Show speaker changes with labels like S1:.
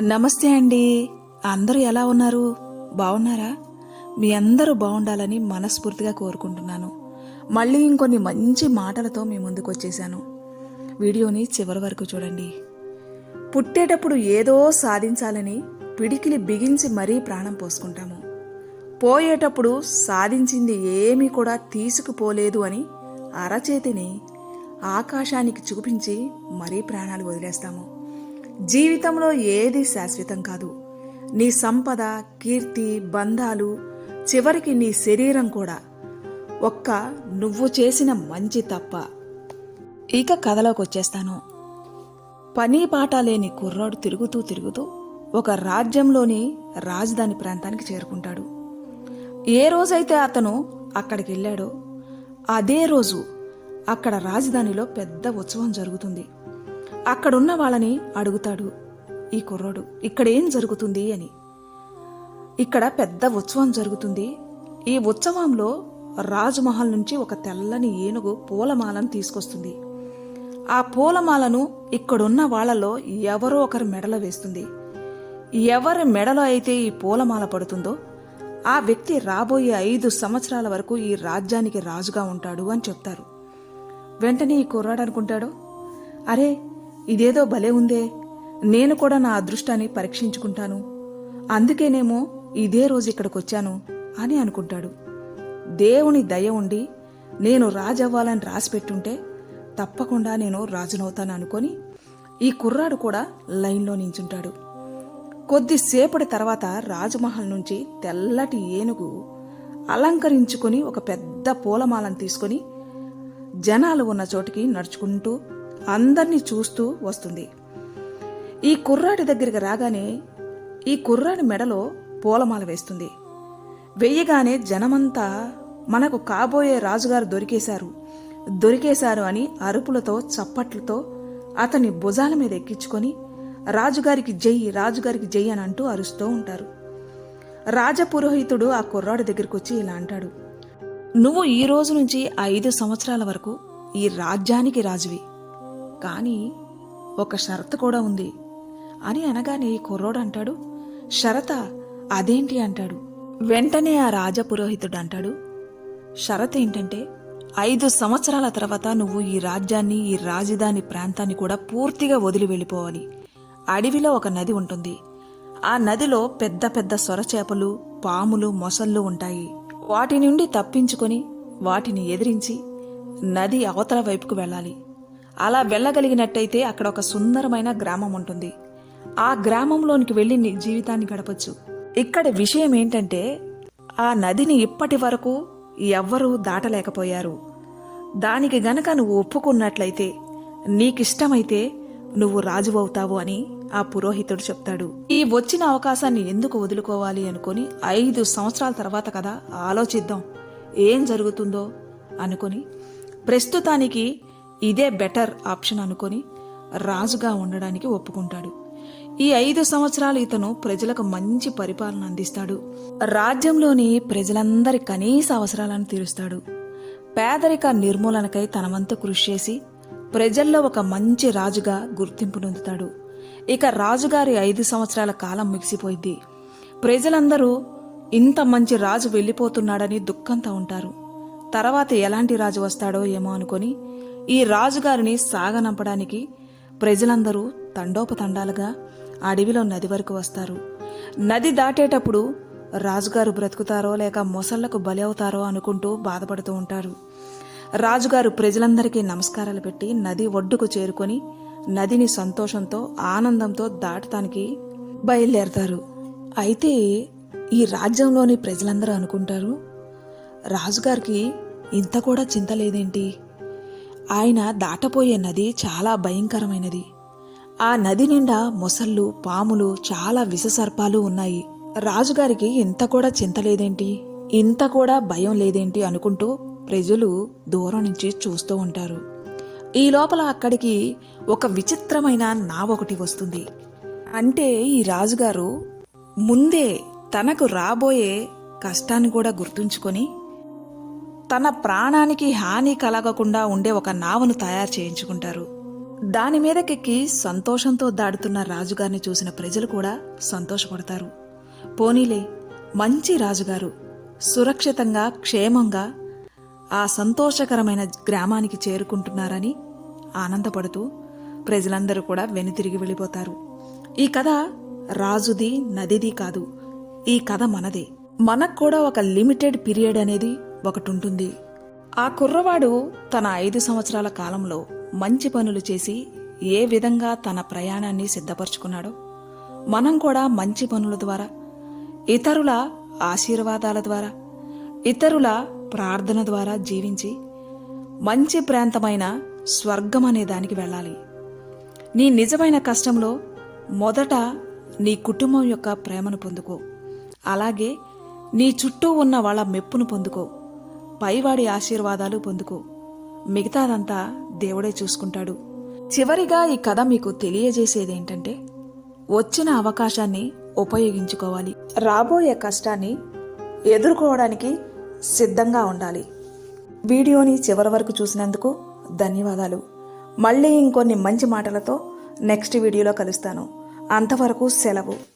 S1: నమస్తే అండి. అందరూ ఎలా ఉన్నారు? బాగున్నారా? మీ అందరూ బాగుండాలని మనస్ఫూర్తిగా కోరుకుంటున్నాను. మళ్ళీ ఇంకొన్ని మంచి మాటలతో మీ ముందుకు వచ్చేసాను వీడియోని చివరి వరకు చూడండి. పుట్టేటప్పుడు ఏదో సాధించాలని పిడికిలి బిగించి మరీ ప్రాణం పోసుకుంటాము. పోయేటప్పుడు సాధించింది ఏమీ కూడా తీసుకుపోలేదు అని అరచేతిని ఆకాశానికి చూపించి మరీ ప్రాణాలు వదిలేస్తాము. జీవితంలో ఏది శాశ్వతం కాదు. నీ సంపద కీర్తి బంధాలు చివరికి నీ శరీరం కూడా. ఒక్క నువ్వు చేసిన మంచి తప్ప. ఇక కథలోకి వచ్చేస్తాను పని పాట లేని కుర్రాడు తిరుగుతూ తిరుగుతూ ఒక రాజ్యంలోని రాజధాని ప్రాంతానికి చేరుకుంటాడు. ఏ రోజైతే అతను అక్కడికి వెళ్ళాడో అదే రోజు అక్కడ రాజధానిలో పెద్ద ఉత్సవం జరుగుతుంది. అక్కడున్న వాళ్ళని అడుగుతాడు ఈ కుర్రోడు ఇక్కడ ఏం జరుగుతుంది అని. ఇక్కడ పెద్ద ఉత్సవం జరుగుతుంది. ఈ ఉత్సవంలో రాజమహల్ నుంచి ఒక తెల్లని ఏనుగు పూలమాలను తీసుకొస్తుంది. ఆ పూలమాలను ఇక్కడున్న వాళ్ళలో ఎవరో ఒకరు మెడలో వేస్తుంది. ఎవరి మెడలో అయితే ఈ పూలమాల పడుతుందో ఆ వ్యక్తి రాబోయే ఐదు సంవత్సరాల వరకు ఈ రాజ్యానికి రాజుగా ఉంటాడు అని చెప్తారు. వెంటనే ఈ కుర్రాడు అనుకుంటాడు అరే ఇదేదో భలే ఉందే. నేను కూడా నా అదృష్టాన్ని పరీక్షించుకుంటాను. అందుకేనేమో ఇదే రోజు ఇక్కడికి వచ్చాను అని అనుకుంటాడు. దేవుని దయ ఉండి నేను రాజవ్వాలని రాసిపెట్టుంటే తప్పకుండా నేను రాజునవుతాను అనుకొని ఈ కుర్రాడు కూడా లైన్లో నించుంటాడు. కొద్దిసేపటి తర్వాత రాజమహల్ నుంచి తెల్లటి ఏనుగు అలంకరించుకొని ఒక పెద్ద పూలమాలను తీసుకొని జనాలు ఉన్న చోటికి నడుచుకుంటూ అందరినీ చూస్తూ వస్తుంది. ఈ కుర్రాడి దగ్గరికి రాగానే ఈ కుర్రాడి మెడలో పూలమాల వేస్తుంది. వెయ్యగానే జనమంతా మనకు కాబోయే రాజుగారు దొరికేశారు. దొరికేశారు అని అరుపులతో చప్పట్లతో అతని భుజాల మీద ఎక్కించుకొని రాజుగారికి జై రాజుగారికి జై అని అంటూ అరుస్తూ ఉంటారు. రాజపురోహితుడు ఆ కుర్రాడి దగ్గరికి వచ్చి ఇలా అంటాడు. నువ్వు ఈ రోజు నుంచి ఐదు సంవత్సరాల వరకు ఈ రాజ్యానికి రాజువి. కానీ ఒక షరత్ కూడా ఉంది. అని అనగానే కుర్రోడు అంటాడు షరత అదేంటి? అంటాడు. వెంటనే ఆ రాజపురోహితుడు అంటాడు షరత్ ఏంటంటే ఐదు సంవత్సరాల తర్వాత నువ్వు ఈ రాజ్యాన్ని ఈ రాజధాని ప్రాంతాన్ని కూడా పూర్తిగా వదిలి వెళ్ళిపోవాలి. అడవిలో ఒక నది ఉంటుంది. ఆ నదిలో పెద్ద పెద్ద సొరచేపలు పాములు మొసళ్ళు ఉంటాయి. వాటి నుండి తప్పించుకొని వాటిని ఎదిరించి నది అవతల వైపుకు వెళ్ళాలి. అలా వెళ్ళగలిగినట్టయితే అక్కడ ఒక సుందరమైన గ్రామం ఉంటుంది. ఆ గ్రామంలోనికి వెళ్ళి నీ జీవితాన్ని గడపచ్చు. ఇక్కడ విషయం ఏంటంటే ఆ నదిని ఇప్పటి వరకు ఎవ్వరూ దాటలేకపోయారు. దానికి గనక నువ్వు ఒప్పుకున్నట్లయితే నీకిష్టమైతే నువ్వు రాజు అవుతావు అని ఆ పురోహితుడు చెప్తాడు. ఈ వచ్చిన అవకాశాన్ని ఎందుకు వదులుకోవాలి అనుకొని ఐదు సంవత్సరాల తర్వాత కదా ఆలోచిద్దాం. ఏం జరుగుతుందో అనుకొని ప్రస్తుతానికి ఇదే బెటర్ ఆప్షన్ అనుకొని రాజుగా ఉండడానికి ఒప్పుకుంటాడు. ఈ ఐదు సంవత్సరాలు ఇతను ప్రజలకు మంచి పరిపాలన అందిస్తాడు. రాజ్యంలోని ప్రజలందరి కనీస అవసరాలను తీరుస్తాడు. పేదరిక నిర్మూలనకై తనవంతు కృషి చేసి ప్రజల్లో ఒక మంచి రాజుగా గుర్తింపు పొందుతాడు ఇక రాజుగారి ఐదు సంవత్సరాల కాలం ముగిసిపోయింది. ప్రజలందరూ ఇంత మంచి రాజు వెళ్ళిపోతున్నాడని దుఃఖంతో ఉంటారు. తర్వాత ఎలాంటి రాజు వస్తాడో ఏమో అనుకొని ఈ రాజుగారిని సాగనంపడానికి ప్రజలందరూ తండోపతండాలుగా అడవిలో నది వరకు వస్తారు. నది దాటేటప్పుడు రాజుగారు బ్రతుకుతారో లేక మొసళ్ళకు బలి అవుతారో అనుకుంటూ బాధపడుతూ ఉంటారు. రాజుగారు ప్రజలందరికీ నమస్కారాలు పెట్టి నది ఒడ్డుకు చేరుకొని నదిని సంతోషంతో ఆనందంతో దాటటానికి బయలుదేరతారు. అయితే ఈ రాజ్యంలోని ప్రజలందరూ అనుకుంటారు రాజుగారికి ఇంత కూడా చింత లేదేంటి? ఆయన దాటపోయే నది చాలా భయంకరమైనది. ఆ నది నిండా మొసళ్ళు పాములు చాలా విషసర్పాలు ఉన్నాయి. రాజుగారికి ఇంత కూడా చింత లేదేంటి? ఇంత కూడా భయం లేదేంటి అనుకుంటూ ప్రజలు దూరం నుంచి చూస్తూ ఉంటారు. ఈ లోపల అక్కడికి ఒక విచిత్రమైన నావ ఒకటి వస్తుంది. అంటే ఈ రాజుగారు ముందే తనకు రాబోయే కష్టాన్ని కూడా గుర్తుంచుకొని తన ప్రాణానికి హాని కలగకుండా ఉండే ఒక నావను తయారు చేయించుకుంటారు. దాని మీదకెక్కి సంతోషంతో దాడుతున్న రాజుగారిని చూసిన ప్రజలు కూడా సంతోషపడతారు. పోనీలే మంచి రాజుగారు సురక్షితంగా క్షేమంగా ఆ సంతోషకరమైన గ్రామానికి చేరుకుంటున్నారని ఆనందపడుతూ ప్రజలందరూ కూడా వెనుతిరిగి వెళ్ళిపోతారు. ఈ కథ రాజుది నదిది కాదు. ఈ కథ మనదే. మనకు కూడా ఒక లిమిటెడ్ పీరియడ్ అనేది ఒకటి ఉంటుంది ఆ కుర్రవాడు తన ఐదు సంవత్సరాల కాలంలో మంచి పనులు చేసి ఏ విధంగా తన ప్రయాణాన్ని సిద్ధపరచుకున్నాడో మనం కూడా మంచి పనుల ద్వారా ఇతరుల ఆశీర్వాదాల ద్వారా ఇతరుల ప్రార్థన ద్వారా జీవించి మంచి ప్రాంతమైన స్వర్గం అనే దానికి వెళ్ళాలి. నీ నిజమైన కష్టంలో మొదట నీ కుటుంబం యొక్క ప్రేమను పొందుకో. అలాగే నీ చుట్టూ ఉన్న వాళ్ళ మెప్పును పొందుకో. పైవాడి ఆశీర్వాదాలు పొందుకో. మిగతాదంతా దేవుడే చూసుకుంటాడు. చివరిగా ఈ కథ మీకు తెలియజేసేది ఏంటంటే వచ్చిన అవకాశాన్ని ఉపయోగించుకోవాలి. రాబోయే కష్టాన్ని ఎదుర్కోవడానికి సిద్ధంగా ఉండాలి. వీడియోని చివరి వరకు చూసినందుకు ధన్యవాదాలు. మళ్ళీ ఇంకొన్ని మంచి మాటలతో నెక్స్ట్ వీడియోలో కలుస్తాను. అంతవరకు సెలవు.